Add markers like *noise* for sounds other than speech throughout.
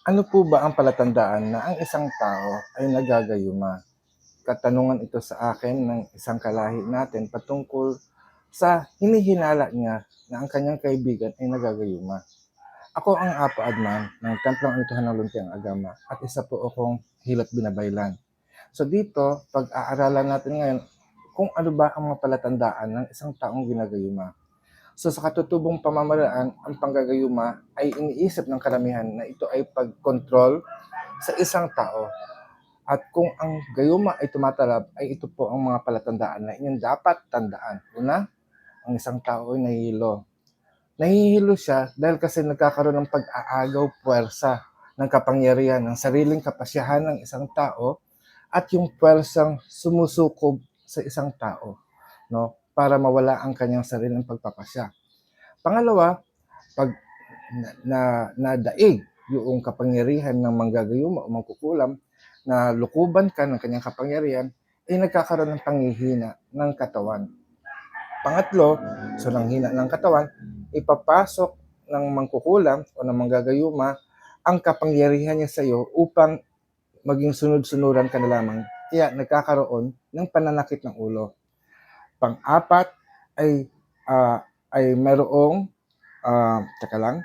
Ano po ba ang palatandaan na ang isang tao ay nagagayuma? Katanungan ito sa akin ng isang kalahi natin patungkol sa hinihinala niya na ang kanyang kaibigan ay nagagayuma. Ako ang Apo Adnan ng Templong Anituhan ng Luntiang Agama at isa po akong hilat binabaylan. So dito, pag-aaralan natin ngayon kung ano ba ang mga palatandaan ng isang taong ginagayuma. So sa katutubong pamamaraan, ang panggagayuma ay iniisip ng karamihan na ito ay pag-control sa isang tao. At kung ang gayuma ay tumatalab, ay ito po ang mga palatandaan na inyong dapat tandaan. Una, ang isang tao ay nahihilo. Nahihilo siya dahil kasi nagkakaroon ng pag-aagaw puwersa ng kapangyarihan, ng sariling kapasyahan ng isang tao at yung puwersang sumusukob sa isang tao no para mawala ang kanyang sariling pagpapasya. Pangalawa, pag na, na nadaig yung kapangyarihan ng manggagayuma o mangkukulam na lukuban ka ng kanyang kapangyarihan, ay nagkakaroon ng panghihina ng katawan. Pangatlo, so ng hina ng katawan, ipapasok ng mangkukulam o ng manggagayuma ang kapangyarihan niya sa iyo upang maging sunod-sunuran ka na lamang. Kaya nagkakaroon ng pananakit ng ulo. Pang-apat ay ah, ay merong ah, teka lang,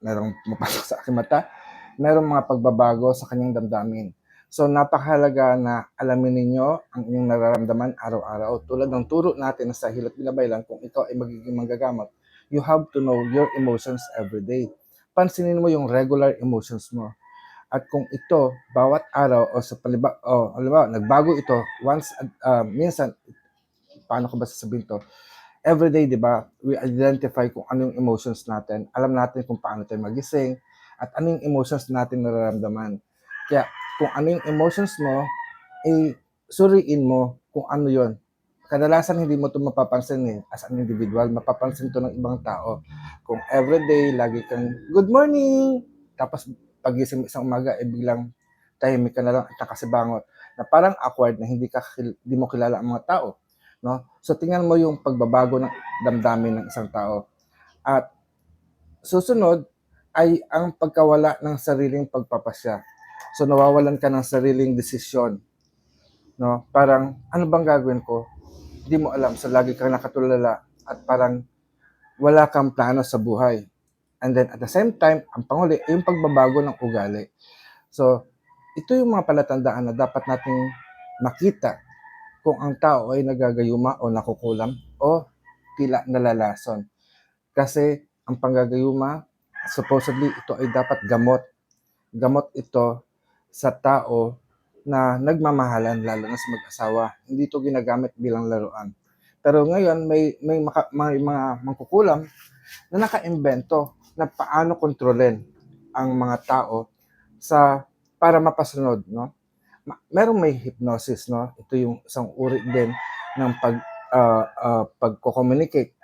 merong mapasok sa aking mata, merong mga pagbabago sa kanyang damdamin. So napakahalaga na alamin ninyo ang inyong nararamdaman araw-araw. Tulad ng turo natin sa Hilat Binabaylan, kung ikaw ay magiging manggagamot, you have to know your emotions every day. Pansinin mo yung regular emotions mo. At kung ito, bawat araw o sa paliba, o halimbawa, nagbago ito, once, uh, minsan, paano ko ba sasabihin to? Every day, di ba, we identify kung ano yung emotions natin. Alam natin kung paano tayo magising at ano yung emotions natin nararamdaman. Kaya, kung ano yung emotions mo, eh, suriin mo kung ano yon. Kadalasan hindi mo ito mapapansin eh, as an individual, mapapansin to ng ibang tao. Kung everyday, lagi kang, good morning! Tapos, pagising isang umaga, eh biglang tahimik ka na lang at nakasibangot na parang awkward na hindi ka hindi mo kilala ang mga tao no? So tingnan mo yung pagbabago ng damdamin ng isang tao. At susunod ay ang pagkawala ng sariling pagpapasya. So nawawalan ka ng sariling desisyon no? Parang ano bang gagawin ko? Hindi mo alam. So lagi kang nakatulala at parang wala kang plano sa buhay. And then at the same time ang panguli yung pagbabago ng ugali. So ito yung mga palatandaan na dapat nating makita kung ang tao ay nagagayuma o nakukulam o tila nalalason. Kasi ang panggagayuma, supposedly ito ay dapat gamot. Gamot ito sa tao na nagmamahalan, lalo na sa mag-asawa. Hindi ito ginagamit bilang laruan. Pero ngayon, may, may, maka, may mga mangkukulam na nakaimbento na paano kontrolin ang mga tao sa para mapasunod, no? Merong may hypnosis, no? Ito yung isang uri din ng pag uh, uh, pagko-communicate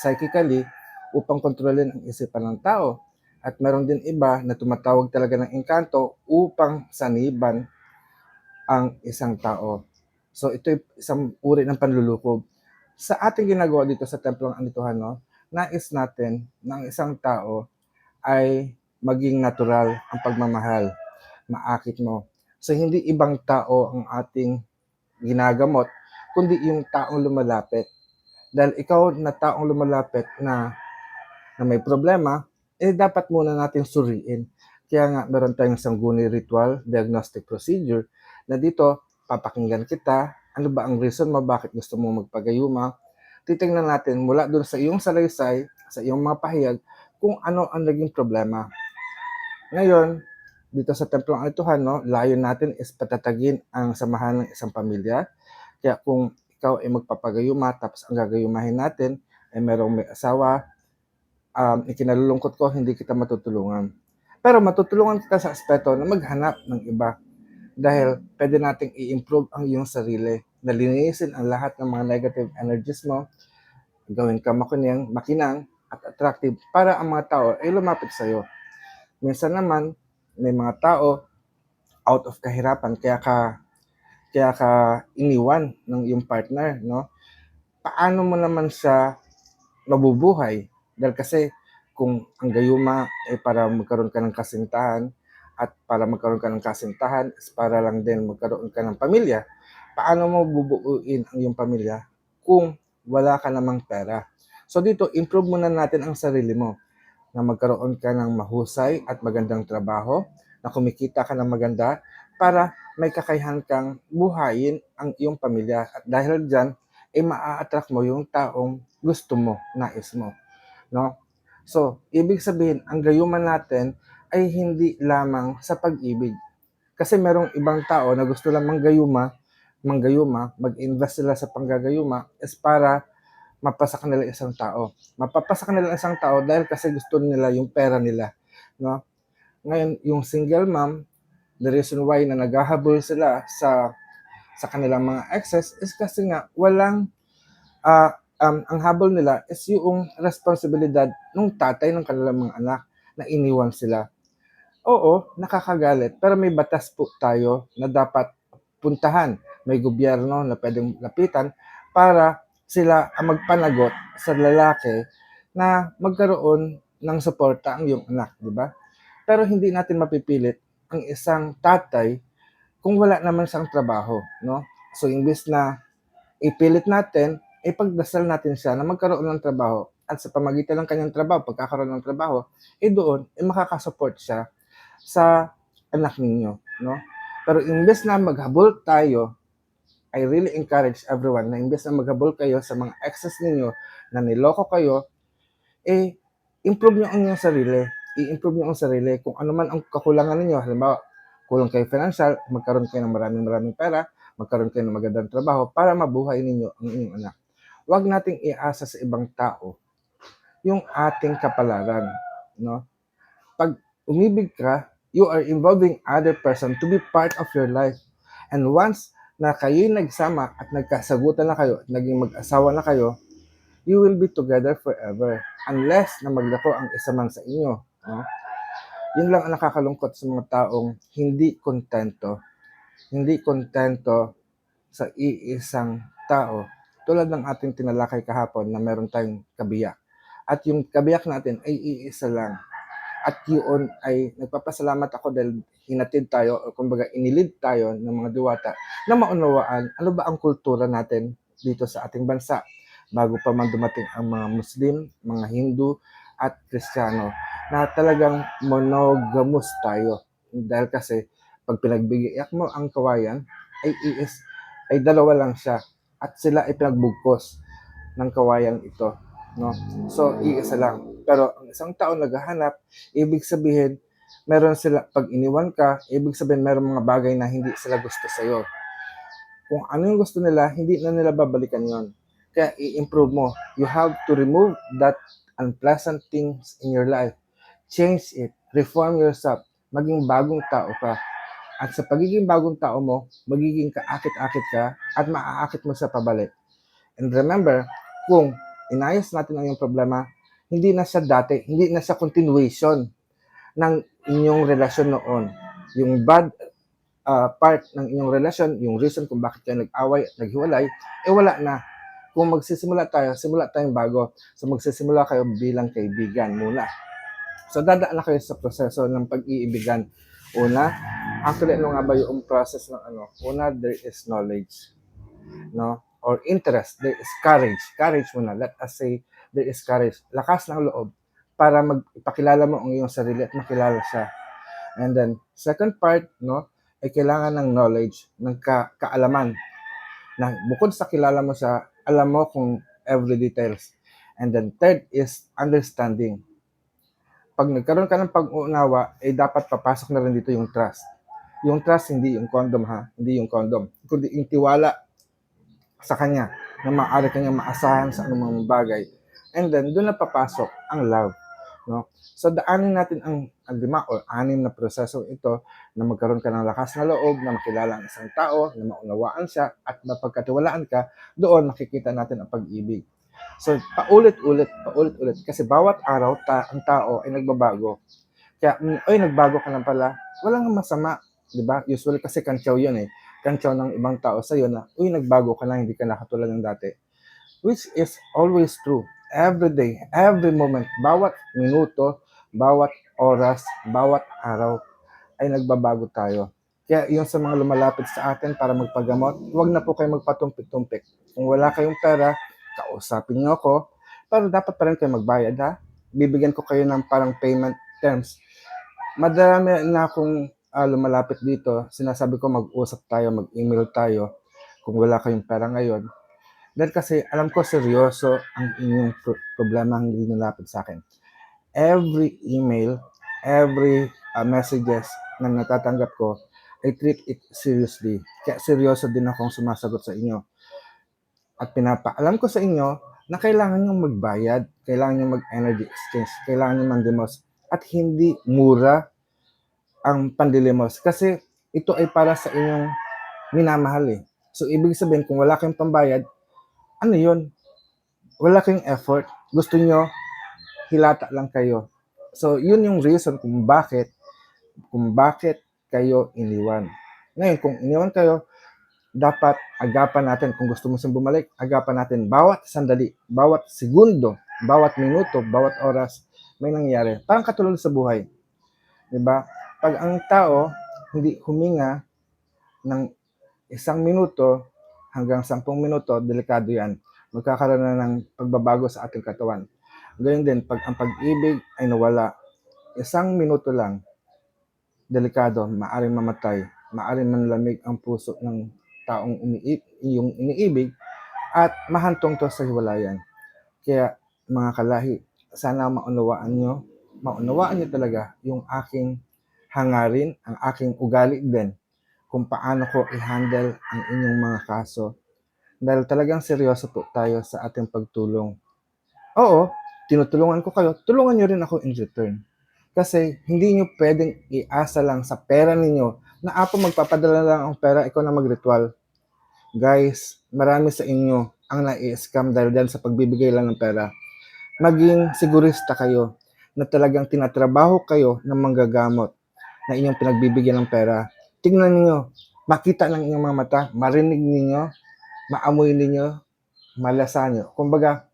psychically upang kontrolin ang isipan ng tao. At meron din iba na tumatawag talaga ng engkanto upang saniban ang isang tao. So ito yung isang uri ng panlulukob. Sa ating ginagawa dito sa Templong Anituhan, no, nais natin na ang isang tao ay maging natural ang pagmamahal maakit mo. So hindi ibang tao ang ating ginagamot, kundi yung taong lumalapit. Dahil ikaw na taong lumalapit na, na may problema, eh dapat muna natin suriin. Kaya nga meron tayong sangguni ritual diagnostic procedure na dito papakinggan kita, ano ba ang reason mo bakit gusto mo magpagayuma. Titingnan natin mula doon sa iyong salaysay, sa iyong mga pahayag, kung ano ang naging problema. Ngayon, dito sa Templong Altuhan, no, layo natin is patatagin ang samahan ng isang pamilya. Kaya kung ikaw ay magpapagayuma, tapos ang gagayumahin natin ay merong may asawa, um, ikinalulungkot ko, hindi kita matutulungan. Pero matutulungan kita sa aspeto na maghanap ng iba. Dahil pwede nating i-improve ang iyong sarili. Nalinisin ang lahat ng mga negative energies mo. Gawin ka makining, makinang at attractive para ang mga tao ay lumapit sa iyo. Minsan naman, may mga tao out of kahirapan kaya ka kaya ka iniwan ng iyong partner, no? Paano mo naman siya mabubuhay? Dahil kasi kung ang gayuma ay para magkaroon ka ng kasintahan at para magkaroon ka ng kasintahan, is para lang din magkaroon ka ng pamilya, paano mo bubuuin ang iyong pamilya kung wala ka namang pera? So dito, improve muna natin ang sarili mo na magkaroon ka ng mahusay at magandang trabaho, na kumikita ka ng maganda para may kakayahan kang buhayin ang iyong pamilya. At dahil dyan, ay maa-attract mo yung taong gusto mo, nais mo. No? So, ibig sabihin, ang gayuman natin ay hindi lamang sa pag-ibig. Kasi merong ibang tao na gusto lang manggayuma, manggayuma, mag-invest sila sa panggagayuma is para mapasa kanila isang tao. Mapapasa kanila isang tao dahil kasi gusto nila yung pera nila. No? Ngayon, yung single mom, the reason why na naghahabol sila sa sa kanilang mga exes is kasi nga walang ah, um, ang habol nila is yung responsibilidad ng tatay ng kanilang mga anak na iniwan sila. Oo, nakakagalit, pero may batas po tayo na dapat puntahan. May gobyerno na pwedeng lapitan para sila ang magpanagot sa lalaki na magkaroon ng suporta ang iyong anak, di ba? Pero hindi natin mapipilit ang isang tatay kung wala naman siyang trabaho, no? So, imbes na ipilit natin, ipagdasal natin siya na magkaroon ng trabaho at sa pamagitan ng kanyang trabaho, pagkakaroon ng trabaho, eh doon, eh makakasupport siya sa anak ninyo, no? Pero imbes na maghabol tayo, I really encourage everyone na imbes na maghabol kayo sa mga exes ninyo na niloko kayo, eh, improve nyo ang inyong sarili. I-improve nyo ang sarili. Kung ano man ang kakulangan ninyo, halimbawa, kulang kayo financial, magkaroon kayo ng maraming maraming pera, magkaroon kayo ng magandang trabaho para mabuhay ninyo ang inyong anak. Huwag nating iasa sa ibang tao yung ating kapalaran. No? Pag umibig ka, you are involving other person to be part of your life. And once na kayo'y nagsama at nagkasagutan na kayo, at naging mag-asawa na kayo, you will be together forever. Unless na maglako ang isa man sa inyo. No? Yun lang ang nakakalungkot sa mga taong hindi kontento. Hindi kontento sa iisang tao. Tulad ng ating tinalakay kahapon na meron tayong kabiyak. At yung kabiyak natin ay iisa lang. At yun ay nagpapasalamat ako dahil hinatid tayo o kumbaga inilid tayo ng mga diwata na maunawaan ano ba ang kultura natin dito sa ating bansa bago pa man dumating ang mga Muslim, mga Hindu at Kristiyano na talagang monogamous tayo. Dahil kasi pag pinagbigyan mo ang kawayan ay iis ay dalawa lang siya at sila ay pinagbugkos ng kawayan ito. No? So, iisa lang. Pero ang isang tao naghahanap, ibig sabihin, meron sila, pag iniwan ka, ibig sabihin meron mga bagay na hindi sila gusto sa'yo. Kung ano yung gusto nila, hindi na nila babalikan yon. Kaya i-improve mo. You have to remove that unpleasant things in your life. Change it. Reform yourself. Maging bagong tao ka. At sa pagiging bagong tao mo, magiging kaakit-akit ka at maaakit mo sa pabalik. And remember, kung inayos natin ang iyong problema, hindi na siya dati, hindi na siya continuation ng inyong relasyon noon. Yung bad uh, part ng inyong relasyon, yung reason kung bakit kayo nag-away at naghiwalay, eh wala na. Kung magsisimula tayo, simula tayong bago. So magsisimula kayo bilang kaibigan muna. So dadaan na kayo sa proseso ng pag-iibigan. Una, actually ano nga ba yung process ng ano? Una, there is knowledge. No? Or interest, there is courage. Courage muna. Let us say, there is courage. Lakas ng loob para magpakilala mo ang iyong sarili at makilala siya. And then, second part, no, ay kailangan ng knowledge, ng ka- kaalaman. Na bukod sa kilala mo siya, alam mo kung every details. And then third is understanding. Pag nagkaroon ka ng pag-uunawa, eh dapat papasok na rin dito yung trust. Yung trust, hindi yung condom ha, hindi yung condom. Kundi yung tiwala sa kanya na maaari kanya maasahan sa anumang bagay. And then, doon na papasok ang love. No? So, daanin natin ang, ang lima o anim na proseso ito na magkaroon ka ng lakas na loob, na makilala ang isang tao, na maunawaan siya, at mapagkatiwalaan ka, doon makikita natin ang pag-ibig. So, paulit-ulit, paulit-ulit. Kasi bawat araw, ta- ang tao ay nagbabago. Kaya, mm, oy, nagbago ka na pala. Walang masama. Di ba? Usually kasi kantyaw yun eh. Kantyaw ng ibang tao sa'yo na, uy, nagbago ka na, hindi ka na katulad ng dati. Which is always true. Every day, every moment, bawat minuto, bawat oras, bawat araw, ay nagbabago tayo. Kaya yung sa mga lumalapit sa atin para magpagamot, huwag na po kayo magpatumpik-tumpik. Kung wala kayong pera, kausapin niyo ako, pero dapat pa rin kayo magbayad ha. Bibigyan ko kayo ng parang payment terms. Madami na akong ah, lumalapit dito, sinasabi ko mag-usap tayo, mag-email tayo kung wala kayong pera ngayon. Dahil kasi alam ko seryoso ang inyong pro- problema ang nilapit sa akin. Every email, every ah, messages na natatanggap ko, I treat it seriously. Kaya seryoso din akong sumasagot sa inyo. At pinapaalam ko sa inyo na kailangan nyo magbayad, kailangan nyo mag-energy exchange, kailangan nyo mandemos. At hindi mura ang pandilimos. Kasi ito ay para sa inyong minamahal eh. So, ibig sabihin, kung wala kayong pambayad, ano yun? Wala kayong effort. Gusto nyo, hilata lang kayo. So, yun yung reason kung bakit, kung bakit kayo iniwan. Ngayon, kung iniwan kayo, dapat agapan natin, kung gusto mo siyang bumalik, agapan natin bawat sandali, bawat segundo, bawat minuto, bawat oras, may nangyari. Parang katulad sa buhay. ba? Pag ang tao hindi huminga ng isang minuto hanggang sampung minuto, delikado yan. Magkakaroon na ng pagbabago sa ating katawan. Gayun din, pag ang pag-ibig ay nawala, isang minuto lang, delikado, maaring mamatay, maaring manlamig ang puso ng taong umiib, yung iniibig, at mahantong to sa hiwalayan. Kaya, mga kalahi, sana maunawaan nyo, maunawaan nyo talaga yung aking hangarin, ang aking ugali din, kung paano ko i-handle ang inyong mga kaso. Dahil talagang seryoso po tayo sa ating pagtulong. Oo, tinutulungan ko kayo, tulungan nyo rin ako in return. Kasi hindi nyo pwedeng iasa lang sa pera ninyo na apo magpapadala lang ang pera, ikaw na mag-ritual. Guys, marami sa inyo ang nai-scam dahil dyan sa pagbibigay lang ng pera. Maging sigurista kayo na talagang tinatrabaho kayo ng manggagamot na inyong pinagbibigyan ng pera. Tingnan niyo, makita ng inyong mga mata, marinig ninyo, maamoy ninyo, malasa nyo. Kumbaga,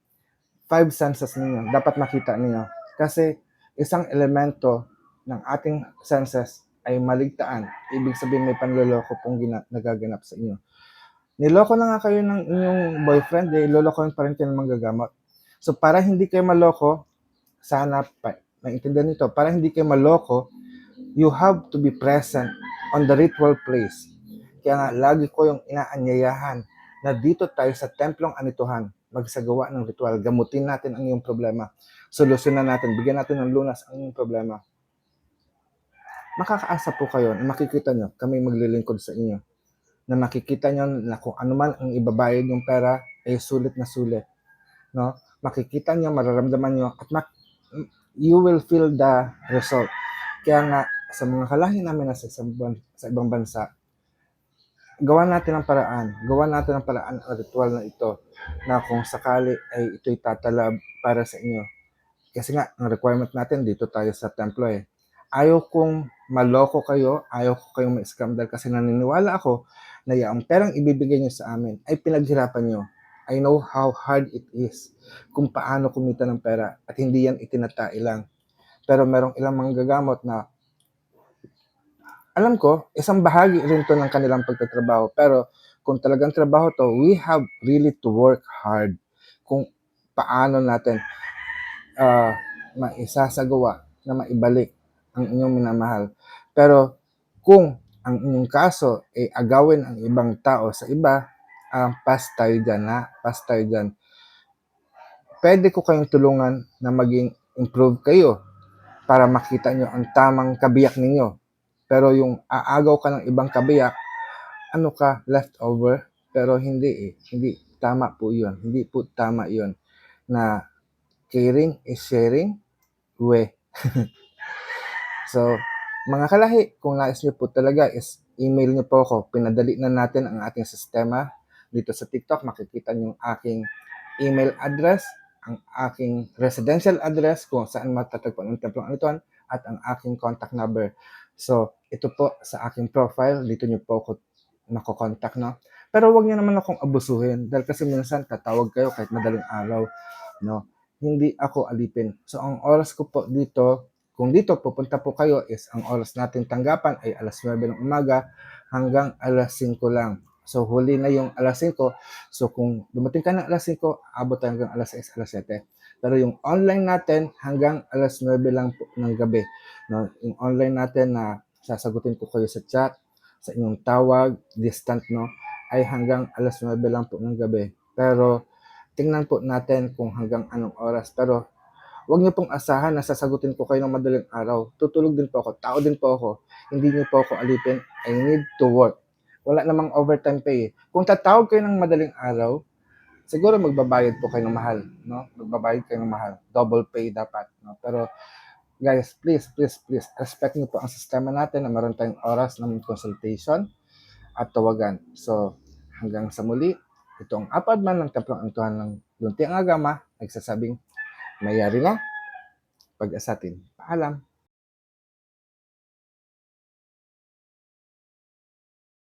five senses ninyo, dapat makita ninyo. Kasi isang elemento ng ating senses ay maligtaan. Ibig sabihin may panloloko pong gina- nagaganap sa inyo. Niloko na nga kayo ng inyong boyfriend, eh, lolokohin pa rin kayo ng manggagamot. So, para hindi kayo maloko, sana pa, maintindihan nito, para hindi kayo maloko, you have to be present on the ritual place. Kaya nga, lagi ko yung inaanyayahan na dito tayo sa templong anituhan, magsagawa ng ritual, gamutin natin ang iyong problema, solusyonan natin, bigyan natin ng lunas ang iyong problema. Makakaasa po kayo na makikita nyo, kami maglilingkod sa inyo, na makikita nyo na kung ano man ang ibabayad yung pera, ay sulit na sulit. No? Makikita nyo, mararamdaman nyo, at mak- you will feel the result. Kaya nga, sa mga kalahi namin na sa ban- sa ibang bansa, gawa natin ang paraan, gawa natin ang paraan ang ritual na ito na kung sakali ay ito'y tatalab para sa inyo. Kasi nga, ang requirement natin dito tayo sa templo eh. Ayaw kong maloko kayo, ayaw ko kayong ma-scam dahil kasi naniniwala ako na yung perang ibibigay nyo sa amin ay pinaghirapan nyo. I know how hard it is kung paano kumita ng pera at hindi yan itinatai lang. Pero merong ilang mga gagamot na alam ko, isang bahagi rin to ng kanilang pagtatrabaho. Pero kung talagang trabaho to, we have really to work hard kung paano natin ah maisasagawa na maibalik ang inyong minamahal. Pero kung ang inyong kaso ay agawin ang ibang tao sa iba, ah pass tayo dyan ha, pass tayo dyan. Pwede ko kayong tulungan na maging improve kayo para makita nyo ang tamang kabiyak ninyo. Pero yung aagaw ka ng ibang kabiyak, ano ka, leftover, pero hindi eh. Hindi tama po yun. Hindi po tama yun. Na caring is sharing, we. *laughs* so, mga kalahi, kung nais nyo po talaga is email nyo po ako. Pinadali na natin ang ating sistema. Dito sa TikTok, makikita nyo yung aking email address, ang aking residential address, kung saan matatagpuan ang templong anituan, at ang aking contact number. So, ito po sa aking profile, dito nyo po ako nakokontakt, no? Pero wag niyo naman akong abusuhin dahil kasi minsan tatawag kayo kahit madaling araw, no? Hindi ako alipin. So, ang oras ko po dito kung dito pupunta po kayo is ang oras natin tanggapan ay alas 9 ng umaga hanggang alas 5 lang. So huli na yung alas 5. So kung dumating ka ng alas 5, abot hanggang alas 6, alas 7. Pero yung online natin hanggang alas 9 lang po ng gabi. No? Yung online natin na sasagutin ko kayo sa chat, sa inyong tawag, distant, no? ay hanggang alas 9 lang po ng gabi. Pero tingnan po natin kung hanggang anong oras. Pero Huwag niyo pong asahan na sasagutin ko kayo ng madaling araw. Tutulog din po ako. Tao din po ako. Hindi niyo po ako alipin. I need to work. Wala namang overtime pay. Kung tatawag kayo ng madaling araw, siguro magbabayad po kayo ng mahal. No? Magbabayad kayo ng mahal. Double pay dapat. No? Pero guys, please, please, please, respect niyo po ang sistema natin na meron tayong oras ng consultation at tawagan. So, hanggang sa muli, itong apad man ng Templong Antuhan ng Lunti ang Agama, nagsasabing mayari na pag-asatin. Paalam.